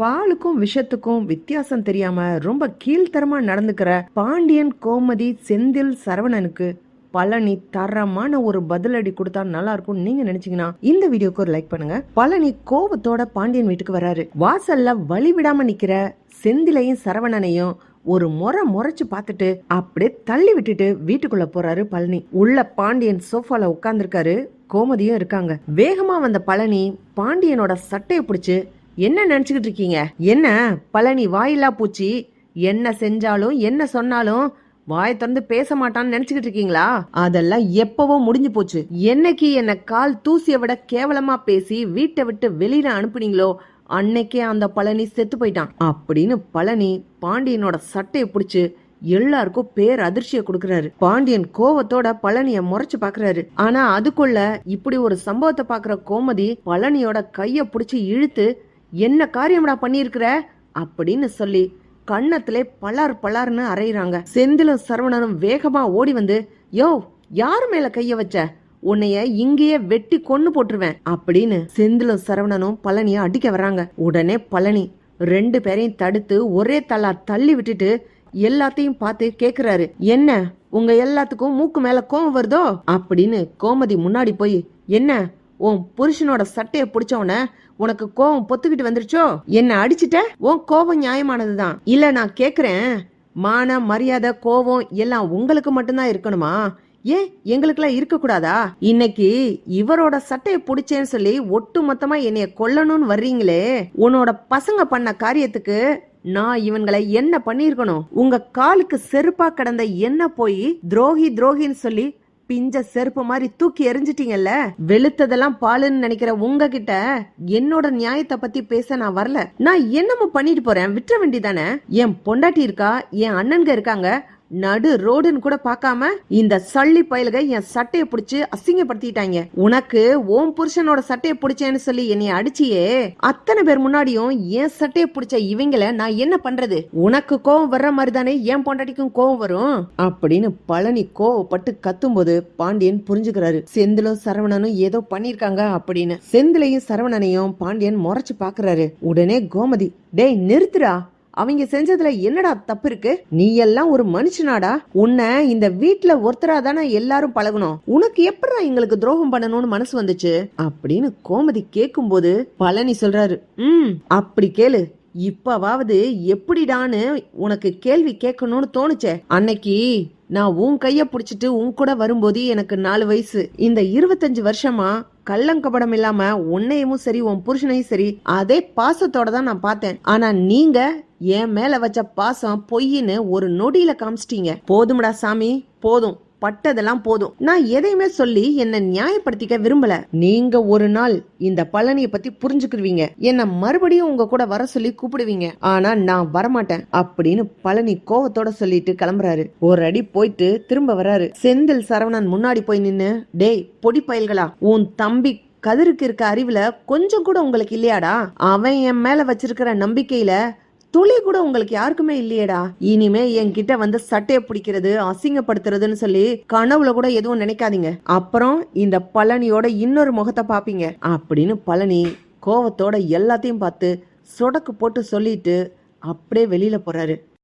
பாலுக்கும் விஷத்துக்கும் வித்தியாசம் தெரியாம ரொம்ப கீழ்த்தரமா நடந்துக்கிற பாண்டியன் கோமதி செந்தில் சரவணனுக்கு பழனி தரமான ஒரு பதிலடி கொடுத்தா நல்லா இருக்கும் நீங்க நினைச்சீங்கன்னா இந்த வீடியோக்கு ஒரு லைக் பண்ணுங்க. பழனி கோபத்தோட பாண்டியன் வீட்டுக்கு வராரு. வாசல்ல வழி விடாம நிக்கிற செந்திலையும் சரவணனையும் ஒரு முறை முறைச்சு பார்த்துட்டு அப்படியே தள்ளி விட்டுட்டு வீட்டுக்குள்ள போறாரு பழனி. உள்ள பாண்டியன் சோஃபால உட்காந்துருக்காரு கோமதியும் இருக்காங்க. வேகமா வந்த பழனி பாண்டியனோட சட்டையை பிடிச்சு என்ன நினச்சிக்கிட்டு இருக்கீங்க? என்ன? பழனி வாயில்லா பூச்சி. என்ன செஞ்சாலும் என்ன சொன்னாலும் வாய திறந்து பேச மாட்டான்னு நினைச்சுக்கிட்டு இருக்கீங்களா? அதெல்லாம் எப்பவோ முடிஞ்சு போச்சு. என்னைக்கு என்ன கால் தூசியை விட கேவலமா பேசி வீட்டை விட்டு வெளியில அனுப்புனீங்களோ அன்னைக்கே அந்த பழனி செத்து போயிட்டான். அப்படின்னு பழனி பாண்டியனோட சட்டையை பிடிச்சு எல்லாருக்கும் பேர் அதிர்ச்சியை கொடுக்கறாரு. பாண்டியன் கோவத்தோட பழனிய முறைச்சு பாக்குறாரு. ஆனா அதுக்குள்ள இப்படி ஒரு சம்பவத்தை பாக்குற கோமதி பழனியோட கைய புடிச்சு இழுத்து என்ன காரியம்டா பண்ணியிருக்கிற? அப்படின்னு சொல்லி கன்னத்திலே பலார் பலார்னு அரைகிறாங்க செந்திலும் சரவணனும் வேகமா ஓடி வந்து யோ யார் மேல கைய வச்ச? உன்னைய இங்கேயே வெட்டி கொன்னு போட்டுருவேன் அப்படின்னு செந்திலும் சரவணனும் பழனிய அடிக்க வர்றாங்க. உடனே பழனி ரெண்டு பேரையும் தடுத்து ஒரே தலா தள்ளி விட்டுட்டு எல்லாத்தையும் பார்த்து கேக்குறாரு. என்ன உங்க எல்லாத்துக்கும் மூக்கு மேல கோவம் வருதோ? அப்படின்னு கோமதி முன்னாடி போய் என்ன உன் புருஷனோட சட்டையை பிடிச்சவன உனக்கு கோவம் பொத்துக்கிட்டு வந்துருச்சோ? என்ன அடிச்சிட்ட? உன் கோவம் நியாயமானதுதான். இல்ல நான் கேக்குறேன். மான மரியாதை கோவம் எல்லாம் உங்களுக்கு மட்டும்தான் இருக்கணுமா? ஏன் எங்களுக்கெல்லாம் இருக்க கூடாதா இன்னைக்கு இவரோட சட்டையை பிடிச்சேன்னு சொல்லி ஒட்டு மொத்தமா என்னைய கொல்லணும்னு வர்றீங்களே. உன்னோட பசங்க பண்ண காரியத்துக்கு நான் இவங்களை என்ன பண்ணிருக்கணும் உங்க காலுக்கு செருப்பா கிடந்த என்ன போய் துரோகி துரோகின்னு சொல்லி பிஞ்ச செருப்பு மாதிரி தூக்கி எரிஞ்சிட்டீங்கல்ல வெளுத்ததெல்லாம் பாலுன்னு நினைக்கிற உங்ககிட்ட என்னோட நியாயத்தை பத்தி பேச நான் வரல. நான் என்னமோ பண்ணிட்டு போறேன். விட்டுற வேண்டிதானே என் பொண்டாட்டி இருக்கா? என் அண்ணன்க இருக்காங்க? நடு ரோடுன்னு கூட பார்க்காம இந்த சள்ளி பயலுக என் சட்டையை பிடிச்சு அசிங்கப்படுத்திட்டாங்க. உனக்கு ஓம் புருஷனோட சட்டையை பிடிச்சேன்னு சொல்லி என்னை அடிச்சியே. அத்தனை பேர் முன்னாடியும் என் சட்டையை பிடிச்ச இவங்கள நான் என்ன பண்றது? உனக்கு கோவம் வர்ற மாதிரி தானே என் பொண்டாட்டிக்கும் கோவம் வரும்? அப்படின்னு பழனி கோவப்பட்டு கத்தும்போது பாண்டியன் புரிஞ்சுக்கிறாரு. செந்திலும் சரவணனும் ஏதோ பண்ணிருக்காங்க அப்படின்னு. செந்திலையும் சரவணனையும் பாண்டியன் முறைச்சு பாக்குறாரு உடனே கோமதி டேய் நிறுத்துடா. அவங்க செஞ்சதுல என்னடா தப்பு இருக்கு? நீ எல்லாம் ஒரு மனுஷனாடா? உன்னை இந்த வீட்ல ஒருத்தரா தானே எல்லாரும் பழகணும் உனக்கு எப்படா எங்களுக்கு துரோகம் பண்ணணும்னு மனசு வந்துச்சு? அப்படின்னு கோமதி கேக்கும்போது பழனி சொல்றாரு. ம் அப்படி கேளு. இப்பவாவது எப்படிடான்னு உனக்கு கேள்வி கேட்கணும்னு தோணுச்சே. அன்னைக்கு நான் உன் கைய புடிச்சிட்டு உன் கூட வரும்போது எனக்கு நாலு வயசு. இந்த இருபத்தஞ்சு வருஷமா கள்ளங்கபடம் இல்லாம உன்னையும் சரி உன் புருஷனையும் சரி அதே பாசத்தோட தான் நான் பார்த்தேன். ஆனா நீங்க என் மேல வச்ச பாசம் பொய்ன்னு ஒரு நொடியில காமிச்சிட்டீங்க. போதும்டா சாமி போதும். பட்டதெல்லாம் போதும். நான் எதையுமே சொல்லி என்ன நியாயப்படுத்திக்க விரும்பல. நீங்க ஒரு நாள் இந்த பழனிய பத்தி புரிஞ்சுக்கிருவீங்க என்ன மறுபடியும் உங்க கூட வர சொல்லி கூப்பிடுவீங்க. ஆனா நான் வரமாட்டேன் அப்படின்னு பழனி கோவத்தோட சொல்லிட்டு கிளம்புறாரு. ஒரு அடி போயிட்டு திரும்ப வராரு செந்தில் சரவணன் முன்னாடி போய் நின்னு டேய் பொடி பயல்களா உன் தம்பி கதிருக்கு இருக்க அறிவுல கொஞ்சம் கூட உங்களுக்கு இல்லையாடா? அவன் என் மேல வச்சிருக்கிற நம்பிக்கையில துளி கூட உங்களுக்கு யாருக்குமே இல்லையேடா. இனிமே என்கிட்ட வந்து சட்டையை பிடிக்கிறது அசிங்கப்படுத்துறதுன்னு சொல்லி கனவுல கூட எதுவும் நினைக்காதீங்க. அப்புறம் இந்த பழனியோட இன்னொரு முகத்தை பாப்பீங்க. அப்படின்னு பழனி கோவத்தோட எல்லாத்தையும் பார்த்து சொடக்கு போட்டு சொல்லிட்டு அப்படியே வெளியில போறாரு.